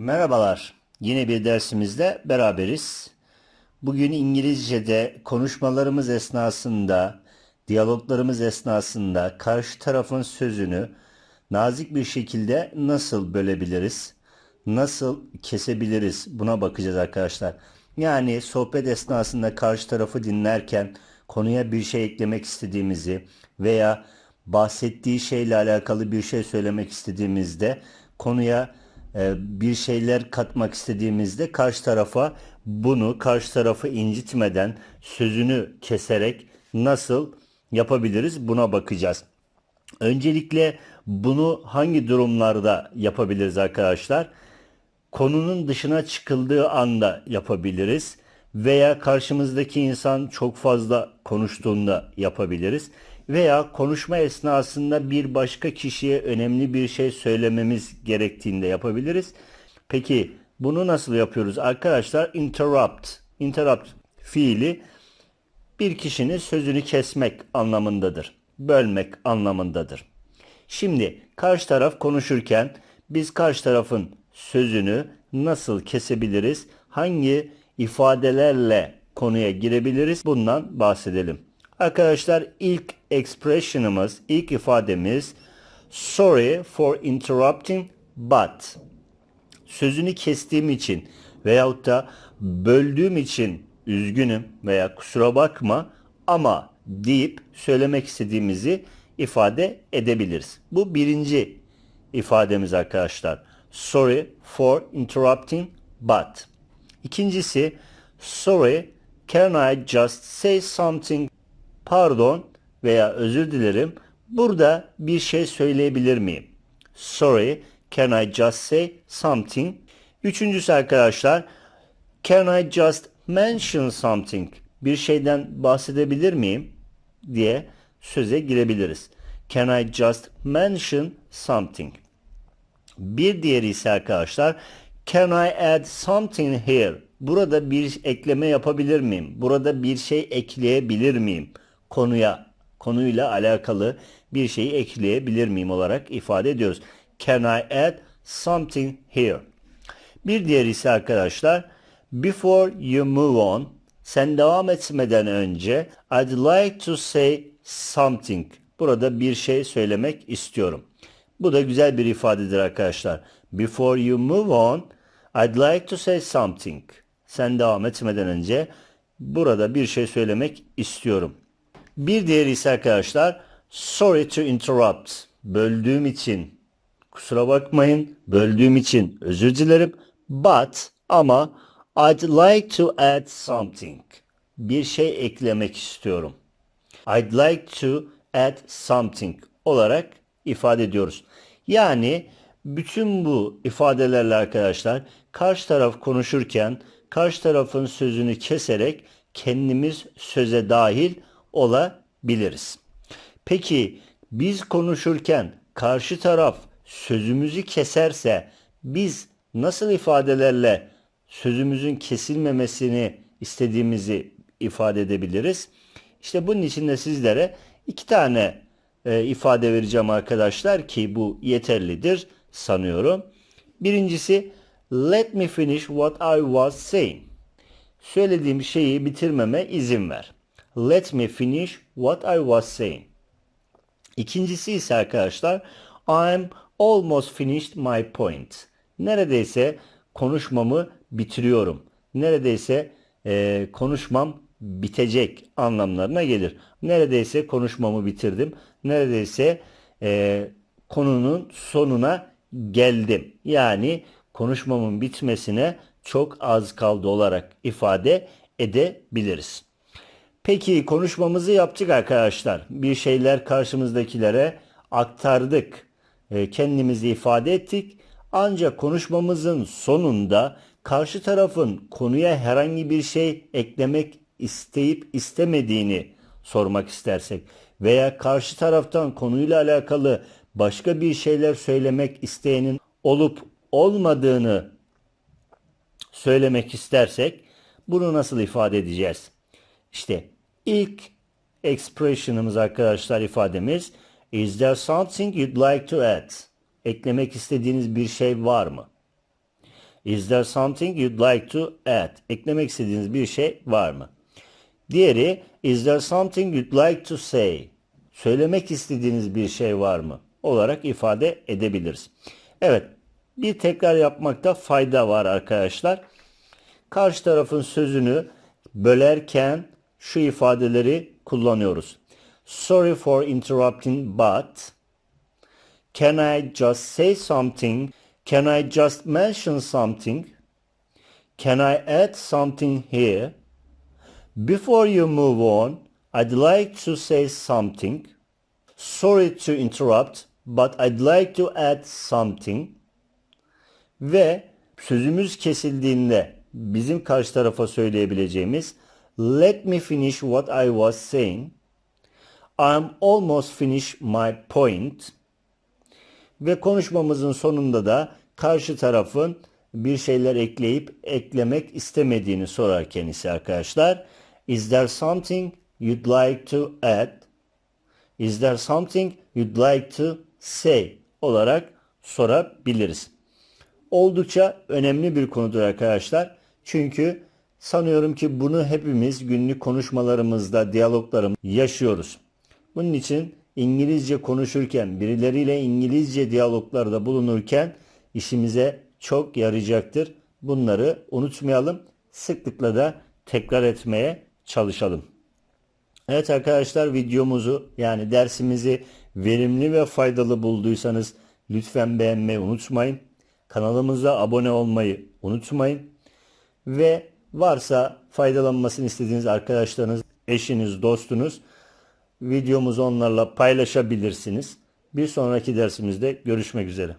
Merhabalar. Yine bir dersimizde beraberiz. Bugün İngilizce'de konuşmalarımız esnasında, diyaloglarımız esnasında karşı tarafın sözünü nazik bir şekilde nasıl bölebiliriz? Nasıl kesebiliriz? Buna bakacağız arkadaşlar. Yani sohbet esnasında karşı tarafı dinlerken konuya bir şey eklemek istediğimizi veya bahsettiği şeyle alakalı bir şey söylemek istediğimizde konuya bir şeyler katmak istediğimizde karşı tarafa bunu karşı tarafı incitmeden sözünü keserek nasıl yapabiliriz buna bakacağız. Öncelikle bunu hangi durumlarda yapabiliriz arkadaşlar? Konunun dışına çıkıldığı anda yapabiliriz veya karşımızdaki insan çok fazla konuştuğunda yapabiliriz veya konuşma esnasında bir başka kişiye önemli bir şey söylememiz gerektiğinde yapabiliriz. Peki bunu nasıl yapıyoruz arkadaşlar? Interrupt. Interrupt fiili bir kişinin sözünü kesmek anlamındadır. Bölmek anlamındadır. Şimdi karşı taraf konuşurken biz karşı tarafın sözünü nasıl kesebiliriz? Hangi ifadelerle konuya girebiliriz? Bundan bahsedelim. Arkadaşlar ilk expression'ımız, ilk ifademiz sorry for interrupting but sözünü kestiğim için veyahut da böldüğüm için üzgünüm veya kusura bakma ama deyip söylemek istediğimizi ifade edebiliriz. Bu birinci ifademiz arkadaşlar. Sorry for interrupting but. İkincisi sorry can I just say something pardon veya özür dilerim burada bir şey söyleyebilir miyim? Sorry can I just say something? Üçüncüsü arkadaşlar can I just mention something? Bir şeyden bahsedebilir miyim? diye söze girebiliriz. Can I just mention something? Bir diğeri ise arkadaşlar can I add something here? Burada bir ekleme yapabilir miyim? Burada bir şey ekleyebilir miyim? Konuya, konuyla alakalı bir şeyi ekleyebilir miyim olarak ifade ediyoruz. Can I add something here? Bir diğeri ise arkadaşlar before you move on sen devam etmeden önce I'd like to say something. Burada bir şey söylemek istiyorum. Bu da güzel bir ifadedir arkadaşlar. Before you move on, I'd like to say something. Sen devam etmeden önce burada bir şey söylemek istiyorum. Bir diğeri ise arkadaşlar sorry to interrupt. Böldüğüm için kusura bakmayın. Böldüğüm için özür dilerim. But ama I'd like to add something. Bir şey eklemek istiyorum. I'd like to add something olarak ifade ediyoruz. Yani bütün bu ifadelerle arkadaşlar karşı taraf konuşurken karşı tarafın sözünü keserek kendimiz söze dahil olabiliriz. Peki biz konuşurken karşı taraf sözümüzü keserse biz nasıl ifadelerle sözümüzün kesilmemesini istediğimizi ifade edebiliriz? İşte bunun için de sizlere iki tane e, ifade vereceğim arkadaşlar ki bu yeterlidir sanıyorum. Birincisi let me finish what I was saying. Söylediğim şeyi bitirmeme izin ver. Let me finish what I was saying. İkincisi ise arkadaşlar I'm almost finished my point. Neredeyse konuşmamı bitiriyorum. Neredeyse e, konuşmam bitecek anlamlarına gelir. Neredeyse konuşmamı bitirdim. Neredeyse e, konunun sonuna geldim. Yani konuşmamın bitmesine çok az kaldı olarak ifade edebiliriz. Peki konuşmamızı yaptık arkadaşlar. Bir şeyler karşımızdakilere aktardık. E, kendimizi ifade ettik. Ancak konuşmamızın sonunda karşı tarafın konuya herhangi bir şey eklemek isteyip istemediğini sormak istersek veya karşı taraftan konuyla alakalı başka bir şeyler söylemek isteyenin olup olmadığını söylemek istersek bunu nasıl ifade edeceğiz? İşte ilk expression'ımız arkadaşlar ifademiz Is there something you'd like to add? Eklemek istediğiniz bir şey var mı? Is there something you'd like to add? Eklemek istediğiniz bir şey var mı? Diğeri is there something you'd like to say? Söylemek istediğiniz bir şey var mı? Olarak ifade edebiliriz. Evet, bir tekrar yapmakta fayda var arkadaşlar. Karşı tarafın sözünü bölerken şu ifadeleri kullanıyoruz. Sorry for interrupting but can I just say something? Can I just mention something? Can I add something here? Before you move on, I'd like to say something. Sorry to interrupt, but I'd like to add something. Ve sözümüz kesildiğinde bizim karşı tarafa söyleyebileceğimiz Let me finish what I was saying. I'm almost finished my point. Ve konuşmamızın sonunda da karşı tarafın bir şeyler ekleyip eklemek istemediğini sorar kendisi arkadaşlar. Is there something you'd like to add? Is there something you'd like to say? olarak sorabiliriz. Oldukça önemli bir konudur arkadaşlar. Çünkü sanıyorum ki bunu hepimiz günlük konuşmalarımızda, diyaloglarımızda yaşıyoruz. Bunun için İngilizce konuşurken, birileriyle İngilizce diyaloglarda bulunurken işimize çok yarayacaktır. Bunları unutmayalım. Sıklıkla da tekrar etmeye çalışalım. Evet arkadaşlar videomuzu yani dersimizi verimli ve faydalı bulduysanız lütfen beğenmeyi unutmayın. Kanalımıza abone olmayı unutmayın. Ve varsa faydalanmasını istediğiniz arkadaşlarınız, eşiniz, dostunuz videomuzu onlarla paylaşabilirsiniz. Bir sonraki dersimizde görüşmek üzere.